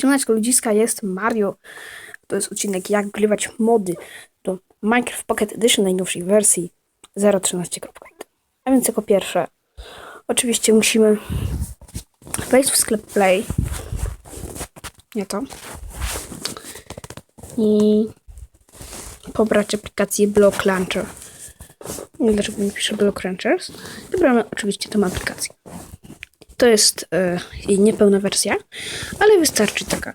Siemaneczko ludziska, jest Mario. To jest odcinek jak wgrywać mody do Minecraft Pocket Edition najnowszej wersji 0.13.1. A więc jako pierwsze, oczywiście musimy wejść w sklep Play. Nie to. I pobrać aplikację Block Launcher. Nie dlaczego nie piszę Block Launchers. Wybramy oczywiście tę aplikację. To jest e, jej niepełna wersja, ale wystarczy taka.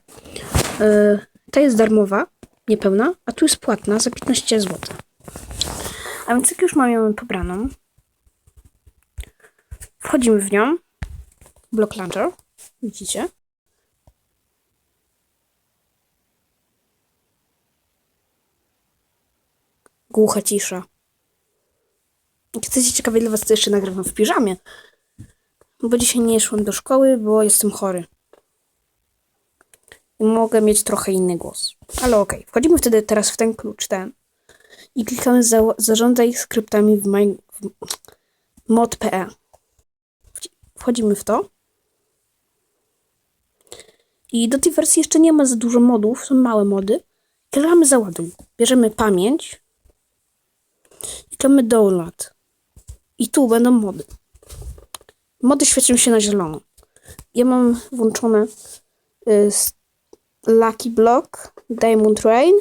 E, ta jest darmowa, niepełna, a tu jest płatna za 15 zł. A więc jak już mamy ją pobraną, wchodzimy w nią. Block Launcher, widzicie? Głucha cisza. Jak chcecie ciekawie dla was, to jeszcze nagrywam w piżamie. Bo dzisiaj nie szłem do szkoły, bo jestem chory. I mogę mieć trochę inny głos. Ale okej, wchodzimy wtedy teraz w ten klucz, ten. I klikamy za, zarządzaj skryptami w, my, w mod.pe. Wchodzimy w to. I do tej wersji jeszcze nie ma za dużo modów, są małe mody. Klikamy załaduj. Bierzemy pamięć. Klikamy download. I tu będą mody. Mody świecą się na zielono. Ja mam włączone y, Lucky Block, Diamond Rain,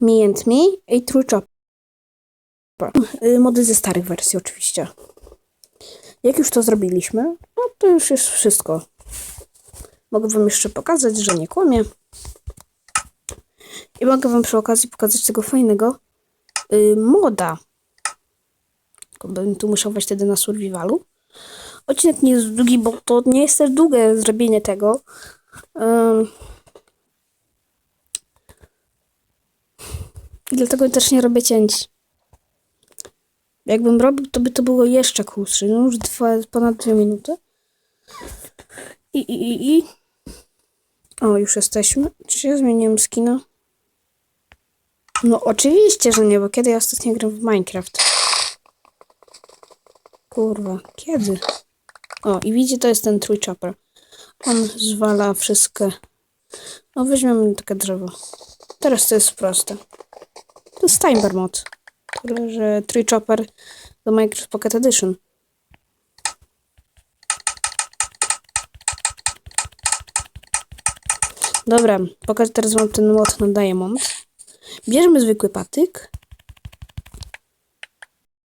Me and Me i True Chopper. Y, mody ze starych wersji oczywiście. Jak już to zrobiliśmy, no to już jest wszystko. Mogę wam jeszcze pokazać, że nie kłamię. I mogę wam przy okazji pokazać tego fajnego y, moda. Tylko bym tu musiał wejść wtedy na survivalu. Odcinek nie jest długi, bo to nie jest też długie zrobienie tego. Ym. I dlatego też nie robię cięć. Jakbym robił, to by to było jeszcze krótsze. No już dwa, ponad dwie minuty. I, i, i, i. O, już jesteśmy. Czy ja zmieniłem skina? No oczywiście, że nie, bo kiedy ja ostatnio gram w Minecraft? Kurwa, kiedy? O, i widzicie, to jest ten Tree Chopper. On zwala wszystkie. No, weźmiemy takie drzewo. Teraz to jest proste. To jest timer mod. Tyle, że Tree Chopper do Minecraft Pocket Edition. Dobra, pokażę teraz wam ten mod na Diamond. Bierzemy zwykły patyk.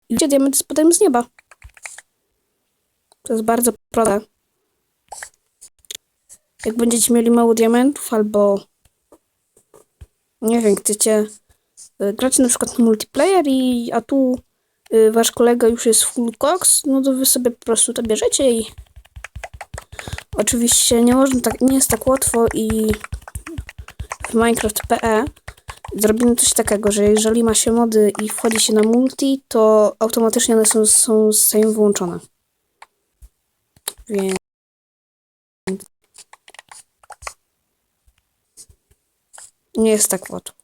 I widzicie, diamenty spadają z nieba. To jest bardzo proste. Jak będziecie mieli mało diamentów albo nie wiem, chcecie y, grać na przykład na multiplayer i a tu y, wasz kolega już jest full cox, no to wy sobie po prostu to bierzecie i oczywiście nie można tak, nie jest tak łatwo i w Minecraft.pe zrobimy coś takiego, że jeżeli ma się mody i wchodzi się na multi, to automatycznie one są, są, są wyłączone. Więc... Nie jest tak łatwo.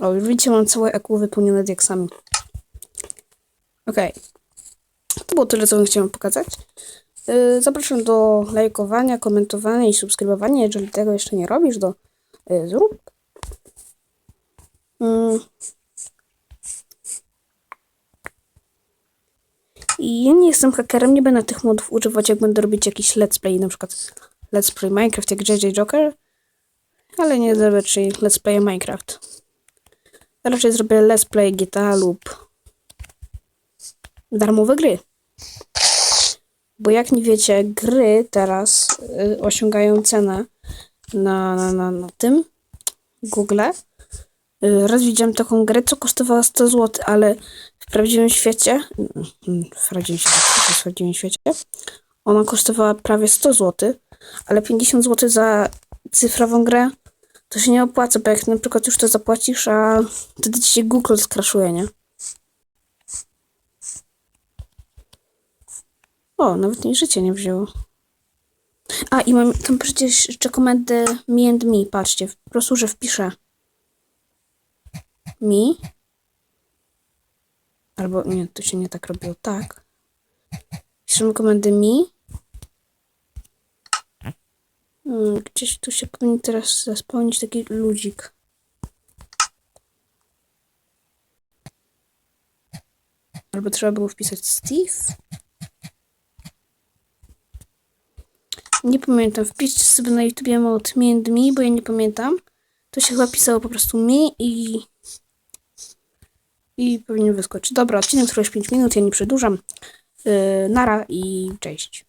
O, już widzicie, mam całe EQ wypełnione diaksami. Okej. To było tyle, co bym chciała pokazać. Yy, zapraszam do lajkowania, komentowania i subskrybowania. Jeżeli tego jeszcze nie robisz, to yy, zrób. Yy. I ja nie jestem hakerem, nie będę tych modów używać, jak będę robić jakiś let's play, na przykład let's play Minecraft jak JJ Joker, ale nie zrobię raczej let's play Minecraft. Raczej zrobię let's play GTA lub darmowe gry. Bo jak nie wiecie, gry teraz y, osiągają cenę na, na, na, na tym Google. Raz widziałem taką grę, co kosztowała 100 zł, ale w prawdziwym świecie, mm, świecie, w prawdziwym świecie, ona kosztowała prawie 100 zł, ale 50 zł za cyfrową grę to się nie opłaca, bo jak na przykład już to zapłacisz, a wtedy ci się Google skraszuje, nie? O, nawet mi życie nie wzięło. A, i mam tam przecież jeszcze komendę me and me, patrzcie, po prostu, że wpiszę me. Albo nie, to się nie tak robiło, tak. Piszemy komendę me. Mm, Gdzieś tu się powinien teraz zaspełnić taki ludzik. Albo trzeba było wpisać Steve. Nie pamiętam. Wpiszcie sobie na me and me, bo ja nie pamiętam. To się chyba pisało po prostu mi i... I powinien wyskoczyć. Dobra, odcinek trwa już 5 minut, ja nie przedłużam. Yy, nara i cześć.